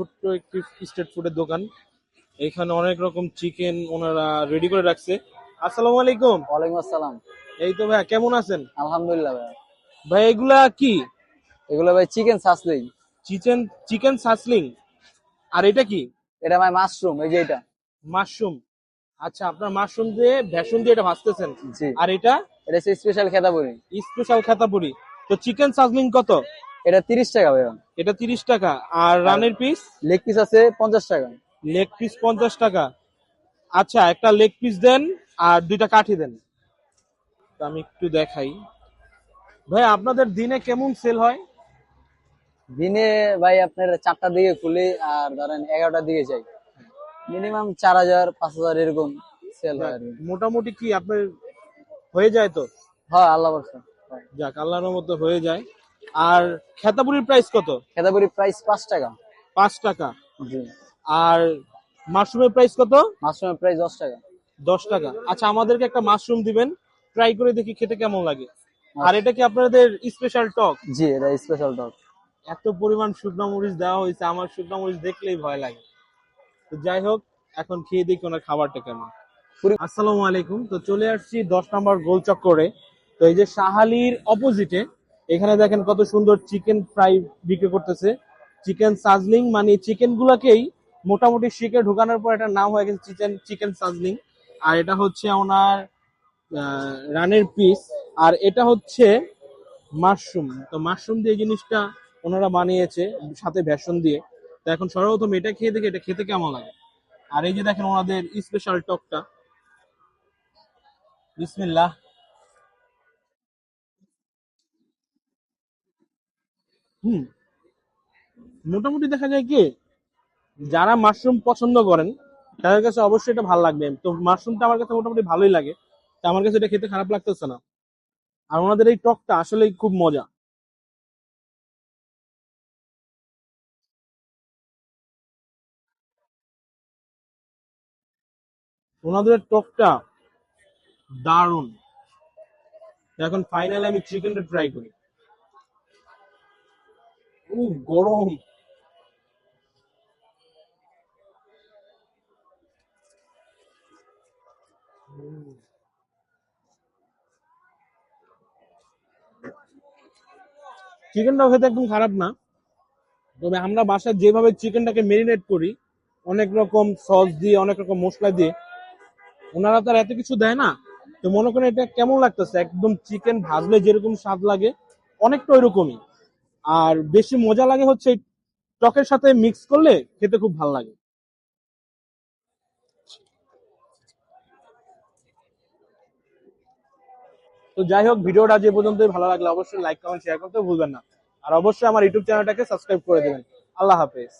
ছোট্ট একটি স্ট্রিট ফুডের দোকান। এখানে অনেক রকম চিকেন ওনারা রেডি করে রাখছে। আসসালামু আলাইকুম। ওয়ালাইকুম আসসালাম। এই তো ভাই কেমন আছেন? আলহামদুলিল্লাহ ভাই ভাই এগুলা কি? এগুলা ভাই chicken shashlik chicken chicken shashlik আর এটা কি? এটা ভাই মাশরুম এই যে এটা। মাশরুম আচ্ছা আপনার মাশরুম দিয়ে ভেষণ দিয়ে এটা ভাজতেছেন? জি। আর এটা? এটা স্পেশাল খেতাপুরি স্পেশাল খাতাপুরি তো চিকেন সাসলিং কত? এটা তিরিশ টাকা ভাই। এটা তিরিশ টাকা। আর রানের পিস লেগ পিস আছে পঞ্চাশ টাকা। লেগ পিস পঞ্চাশ টাকা। আচ্ছা একটা লেগ পিস দেন আর দুইটা কাঠি দেন। তো আমি একটু দেখাই। ভাই আপনাদের দিনে কেমন সেল হয়? দিনে ভাই আপনার চারটার দিকে খুলি আর ধরেন এগারোটার দিকে যাই। মিনিমাম চার হাজার পাঁচ হাজার এরকম সেল হয় মোটামুটি কি আপনার হয়ে যায় তো? হয় আল্লাহ যাক আল্লাহর মতো হয়ে যায়। আর খেতাপুরির প্রাইস কত? খেতাপুরি প্রাইস পাঁচ টাকা। পাঁচ টাকা। জি। আর মাশরুমের প্রাইস কত? মাশরুমের প্রাইস দশ টাকা। দশ টাকা। আচ্ছা আমাদেরকে একটা মাশরুম দিবেন। ট্রাই করে দেখি খেতে কেমন লাগে। আর এটা কি আপনাদের স্পেশাল টক জি এটা স্পেশাল টক এত পরিমাণ শুকনো মরিচ দেওয়া হয়েছে আমার শুকনো মরিচ দেখলেই ভয় লাগে। তো যাই হোক এখন খেয়ে দেখি ওনার খাবারটা কেমন। আসসালামু আলাইকুম। তো চলে আসছি দশ নম্বর গোল চক্করে তো এই যে শাহালির অপোজিটে এখানে দেখেন কত সুন্দর চিকেন ফ্রাই বিক্রি করতেছে। চিকেন সাজলিং মানে চিকেন গুলাকেই মোটামুটি শিখে ঢুকানোর পর এটার নাম হয়ে গেছে চিকেন চিকেন সাজলিং। আর এটা হচ্ছে ওনার রানের পিস। আর এটা হচ্ছে মাশরুম। তো মাশরুম দিয়ে জিনিসটা ওনারা বানিয়েছে সাথে বেসন দিয়ে। তো এখন সর্বপ্রথম এটা খেয়ে দেখে, এটা খেতে কেমন লাগে? আর এই যে দেখেন ওনাদের স্পেশাল টকটা। বিসমিল্লাহ। হুম। মোটামুটি দেখা যায় কি, যারা মাশরুম পছন্দ করেন, তাদের কাছে অবশ্যই এটা ভালো লাগবে। তো মাশরুমটা আমার কাছে মোটামুটি ভালোই লাগে। তো আমার কাছে এটা খেতে খারাপ লাগতেছে না। আর ওনাদের এই টকটা আসলেই খুব মজা। ওনাদের টকটা দারুণ। এখন ফাইনালি আমি চিকেনটা ট্রাই করি। ও গরম। চিকেনটাও খেতে একদম খারাপ না। তবে আমরা বাসায় যেভাবে চিকেনটাকে মেরিনেট করি, অনেক রকম সস দিয়ে, অনেক রকম মশলা দিয়ে, ওনারা তো আর এত কিছু দেয় না। তো মনে করেন এটা কেমন লাগতেছে? একদম চিকেন ভাজলে যেরকম স্বাদ লাগে, অনেকটা ওইরকমই। আর বেশি মজা লাগে হচ্ছে টকের সাথে মিক্স করলে খেতে খুব ভালো লাগে। তো যাই হোক, ভিডিওটা যে পর্যন্তই। ভালো লাগলে অবশ্যই লাইক কমেন্ট শেয়ার করতে ভুলবেন না। আর অবশ্যই আমার ইউটিউব চ্যানেলটাকে সাবস্ক্রাইব করে দেবেন। আল্লাহ হাফেজ।